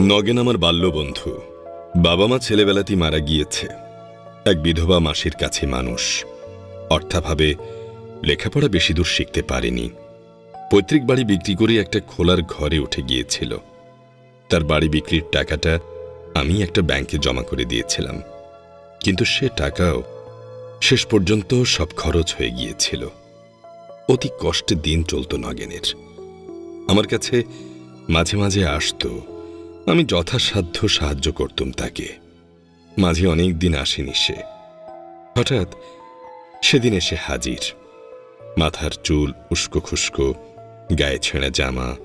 নগেন আমার বাল্যবন্ধু। বাবা মা ছেলেবেলাতেই মারা গিয়েছে। এক বিধবা মাসির কাছে মানুষ। অর্থাভাবে লেখাপড়া বেশি দূর শিখতে পারেনি। পৈতৃক বাড়ি বিক্রি করে একটা খোলার ঘরে উঠে গিয়েছিল। তার বাড়ি বিক্রির টাকাটা আমি একটা ব্যাংকে জমা করে দিয়েছিলাম। কিন্তু সে টাকাও শেষ পর্যন্ত সব খরচ হয়ে গিয়েছিল। অতি কষ্টে দিন চলত নগেনের। আমার কাছে মাঝে মাঝে আসতো আমি যথাসাধ্য সাহায্য করতুম তাকে। মাঝে অনেক দিন আসেনি সে। হঠাৎ সেদিন এসে হাজির। মাথার চুল উস্কো খুস্কো, গায়ে ছেঁড়া জামা,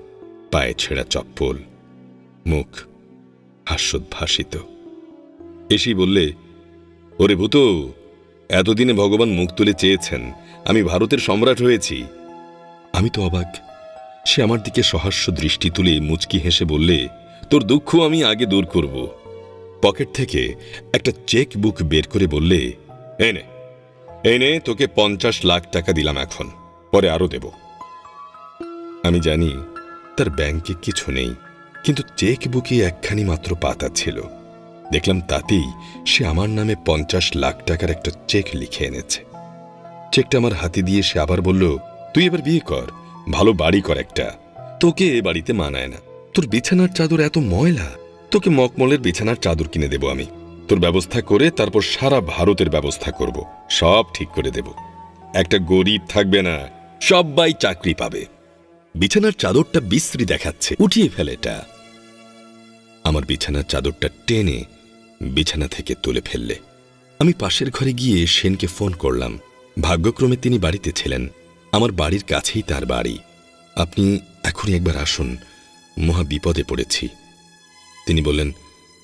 পায়ে ছেঁড়া চপ্পল, মুখ হাস্যোদ্ভাসিত। এসেই বললে, ওরে ভূত, এতদিনে ভগবান মুখ তুলে চেয়েছেন, আমি ভারতের সম্রাট হয়েছি। আমি তো অবাক। সে আমার দিকে সহাস্য দৃষ্টি তুলে মুচকি হেসে বললে তোর দুঃখ আমি আগে দূর করব। পকেট থেকে একটা চেক বুক বের করে বললে এনে এনে তোকে পঞ্চাশ লাখ টাকা দিলাম এখন, পরে আরও দেব। আমি জানি তার ব্যাংকে কিছু নেই, কিন্তু চেক বুকে একখানি মাত্র পাতা ছিল। দেখলাম তাতেই সে আমার নামে পঞ্চাশ লাখ টাকার একটা চেক লিখে এনেছে। চেকটা আমার হাতে দিয়ে সে আবার বলল, তুই এবার বিয়ে কর, ভালো বাড়ি কর একটা, তোকে এ বাড়িতে মানায় না। তোর বিছানার চাদর এত ময়লা? তোকে মকমলের বিছানার চাদর কিনে দেব আমি। তোর ব্যবস্থা করে তারপর সারা ভারতের ব্যবস্থা করব। সব ঠিক করে দেব। একটা গরিব থাকবে না সবাই চাকরি পাবে। বিছানার চাদরটা বিশ্রী দেখাচ্ছে, উঠিয়ে ফেলে এটা। আমার বিছানার চাদরটা টেনে বিছানা থেকে তুলে ফেললে। আমি পাশের ঘরে গিয়ে সেনকে ফোন করলাম। ভাগ্যক্রমে তিনি বাড়িতে ছিলেন। আমার বাড়ির কাছেই তার বাড়ি। আপনি এখনই একবার আসুন। মহা বিপদে পড়েছি। তিনি বললেন,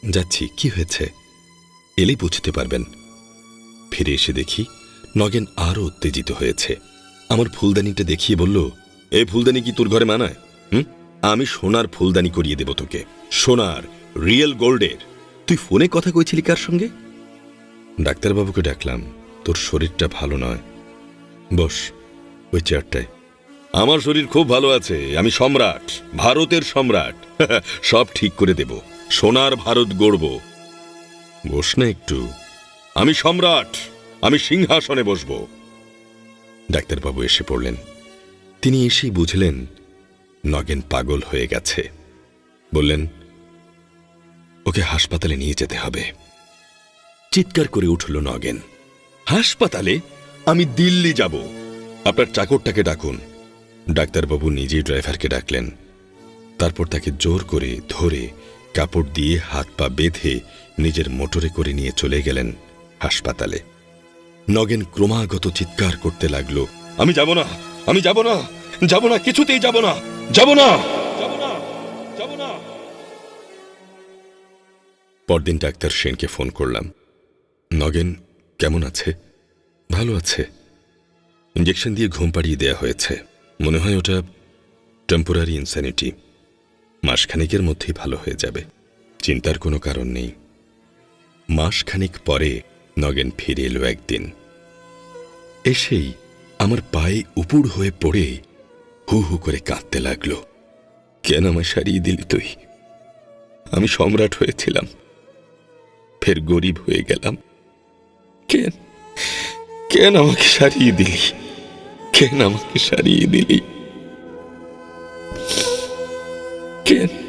যাচ্ছি, কি হয়েছে? এলেই বুঝতে পারবেন। ফিরে এসে দেখি নগেন আরও উত্তেজিত হয়েছে। আমার ফুলদানিটা দেখিয়ে বলল, এ ফুলদানি কি তোর ঘরে মানায়? হুম? আমি সোনার ফুলদানি করিয়ে দেব তোকে। সোনার, রিয়েল গোল্ডের। তুই ফোনে কথা কইছিলি কার সঙ্গে? ডাক্তারবাবুকে ডাকলাম, তোর শরীরটা ভালো নয়। বস, ওই চেয়ারটায়। আমার শরীর খুব ভালো আছে, আমি সম্রাট, ভারতের সম্রাট। সব ঠিক করে দেব, সোনার ভারত গড়ব। বস একটু। আমি সম্রাট, আমি সিংহাসনে বসব। ডাক্তারবাবু এসে পড়লেন। তিনি এসেই বুঝলেন, নগেন পাগল হয়ে গেছে। বললেন, ওকে হাসপাতালে নিয়ে যেতে হবে। চিৎকার করে উঠল নগেন। হাসপাতালে? আমি দিল্লি যাব। আপনার চাকরটাকে ডাকুন। ডাক্তারবাবু নিজেই ড্রাইভারকে ডাকলেন। তারপর তাকে জোর করে ধরে কাপড় দিয়ে হাত পা বেঁধে নিজের মোটরে করে নিয়ে চলে গেলেন হাসপাতালে। নগেন ক্রমাগত চিৎকার করতে লাগল, আমি যাব না, আমি যাব না যাব না, কিছুতেই যাব না যাব না পরদিন ডাক্তার সেনকে ফোন করলাম, নগেন, কেমন আছে? ভালো আছে। ইঞ্জেকশন দিয়ে ঘুম পাড়িয়ে দেয়া হয়েছে। মনে হয় ওটা টেম্পোরারি ইনস্যানিটি মাসখানেকের মধ্যেই ভালো হয়ে যাবে। চিন্তার কোনো কারণ নেই। মাসখানেক পরে নগেন ফিরে এলো একদিন। এসেই আমার পায়ে উপুড় হয়ে পড়ে হু হু করে কাঁদতে লাগল। কেন আমায় সারিয়ে দিলি তুই? আমি সম্রাট হয়েছিলাম। ফের গরিব হয়ে গেলাম। কেন? কেন আমাকে সারিয়ে দিলি? কেন আমাকে সারিয়ে দিলি? কেন?